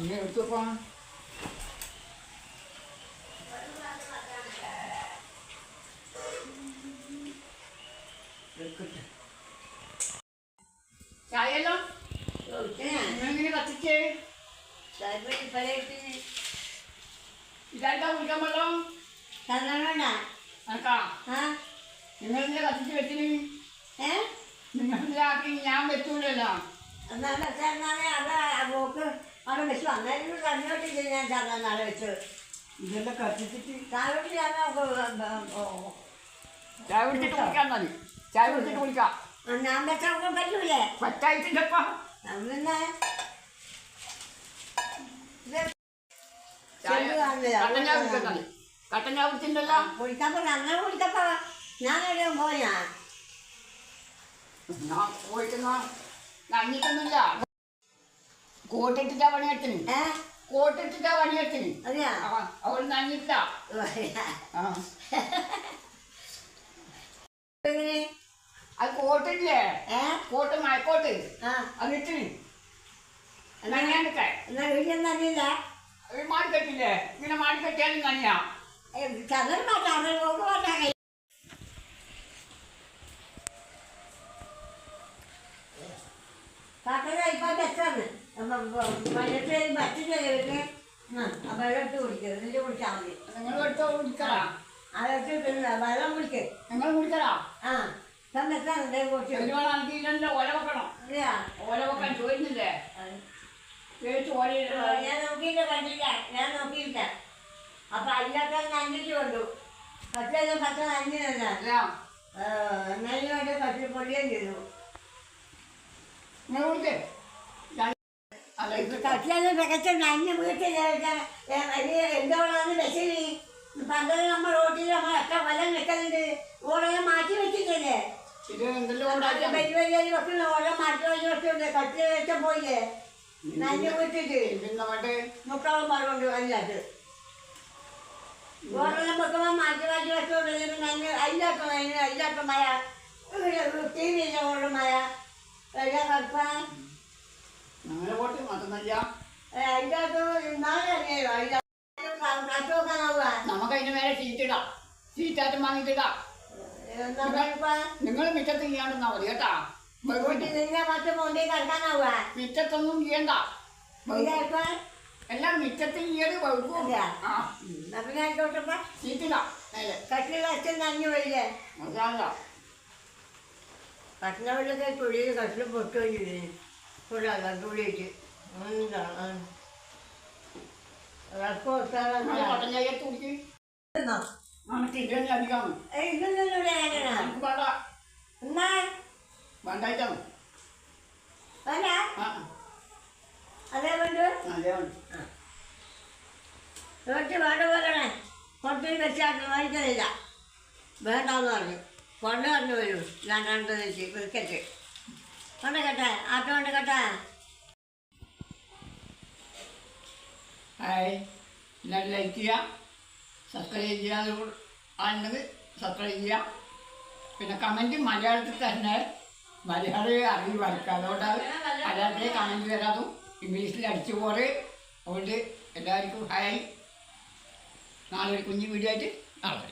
Ini untuk apa? चाय लो मैंने बात की चाय पे पड़े थे इधर का उनका मलो साधारण ना अनका हाँ मैंने बात की बेटी नहीं हैं मैंने आके यहाँ बैठू लेला ना ना सर ना अब वो അവിടെ വെച്ചു അന്നേരം കണ്ണോട്ടില്ല ഞാൻ ചാകാൻ നാളെ വെച്ച് ഇതെല്ലാം കത്തിച്ചിട്ട് താഴോട്ട് ഞാൻ ചായ കുടിച്ചിട്ട് കുടിക്കാൻ മതി. ചായ കുടിച്ചിട്ട് കുടിക്കാം. ഞാൻ വെച്ചാൽ പറ്റൂലേ? പറ്റായിട്ടില്ലപ്പാ. നമ്മളെന്നാ. കട്ടൻ ചായ അങ്ങനെ കുളിക്കപ്പോ ഞാൻ എവിടെയും പോയാ ഞാൻ പോയിട്ട് നഞ്ഞിട്ടൊന്നുമില്ല കോട്ടിട്ടിട്ടാ പണിയെടുത്തിന് കോട്ടിട്ടിട്ടാ പണിയെടുത്തിന് അവൾ നഞ്ഞിട്ടാ അത് കോട്ടില്ലേ? കോട്ട് മഴക്കോട്ട്. അതിട്ടിന് നനയാണ്ടൊക്കെ വീട്ടിൽ ഇങ്ങനെ മാടി കെട്ടിയാലും നനയാ. ചതൽ മാറ്റാ. നോക്ക് മാറ്റാ കാക്കര ഇപ്പൊ ബെറ്റാണ് മഴത്ത് ബറ്റിട്ട് ആ വെള്ളം എടുത്ത് കുടിക്കുക എന്നിട്ട് കുടിച്ചാൽ മതി. നിങ്ങൾ എടുത്തോ കുടിക്കലാ? അതൊക്കെ തിന്ന വെള്ളം കുടിക്കുക നിങ്ങൾ ആ ബെറ്റാണ് ഇതേ കുടിച്ചു ഒരുപാട് ഓല വെക്കണം. അതെയാ? ഓല വെക്കാൻ ചോദിച്ചില്ലേ ഞാൻ നോക്കിയില്ല കണ്ടില്ല. ഞാൻ നോക്കിയില്ല. അപ്പൊ അതിനൊക്കെ നന്നിട്ട് കൊണ്ടു. പച്ച പച്ച നഞ്ഞില്ല അല്ല. എന്നാലും പച്ച പൊടിയും ചെയ്തു. ഞാൻ കുടിക്കേ. അല്ല ഇത് കട്ടിയത് മികച്ച നഞ്ഞ് വീട്ടിൽ എന്തോടാന്ന് വെച്ചില്ല പണ്ടത് നമ്മൾ റോട്ടിൽ നമ്മൾ എത്ര വെള്ളം നിൽക്കുന്നുണ്ട് ഓടെല്ലാം മാറ്റി വെച്ചിട്ടില്ലേ? വലിയ വലിയ വെക്കുന്ന ഓടെ മാറ്റി വലിയ വെച്ചിട്ടുണ്ട്. കട്ടിൽ വെച്ച പോയില്ലേ? നഞ്ഞ് വീട്ടിട്ട് മുട്ടോളം പറഞ്ഞുകൊണ്ട് അതിനകത്ത്. ഓരെല്ലാം വെക്കുമ്പോൾ മാറ്റി മാറ്റി വെച്ചോണ്ട് നഞ്ഞ് അതിനകത്ത് അതിനകത്ത് മഴ. ടി വിയിലെ ഓരോ മഴ. എല്ലാം കടുപ്പാൻ ഞങ്ങളെ പോട്ട് മറ്റൊന്നല്ല അതിനകത്ത് നാളെ അറിയാലോ അതിനകത്ത് കട്ടുവെക്കാനാവുക നമുക്ക് അതിന് മേലെ വാങ്ങിയിട്ടിടാം എന്താ കടുപ്പാൻ നിങ്ങൾ മിറ്റത്ത് ചെയ്യാണ്ടെന്നാ മതി കേട്ടാ. മിറ്റത്തൊന്നും ചെയ്യണ്ട എല്ലാം മിറ്റത്ത് ചെയ്യത് കുഴപ്പമില്ല അതെയാ? ആ. അപ്പം ഞാൻ ചോട്ടപ്പ ഷീറ്റിടാം മേലെ. കട്ടിൽ അച്ഛൻ നഞ്ഞു വരില്ലേ കൂടാതെ തുള്ളിയിട്ട് എന്താണ്? വേണ്ടെന്ന് പറഞ്ഞു. കൊണ്ട് പറഞ്ഞു വരും. രണ്ടാമത്തെ വെച്ച് വിളിക്കട്ടെ കൊണ്ട് കേട്ടെ ആട്ടോ കൊണ്ട് ഹായ് എല്ലാവരും ലൈക്ക് ചെയ്യുക സബ്സ്ക്രൈബ് ചെയ്യാതെ ആണെങ്കിൽ സബ്സ്ക്രൈബ് ചെയ്യുക പിന്നെ കമന്റ് മലയാളത്തിൽ തന്നെ മലയാളം അറിയി വരക്കുക അതുകൊണ്ട് മലയാളത്തിൽ കമന്റ് വരാതും ഇംഗ്ലീഷിൽ അടിച്ചു പോറ് അതുകൊണ്ട് എല്ലാവർക്കും ഹായ്. നാളെ ഒരു കുഞ്ഞു വീഡിയോ ആയിട്ട് നാളെ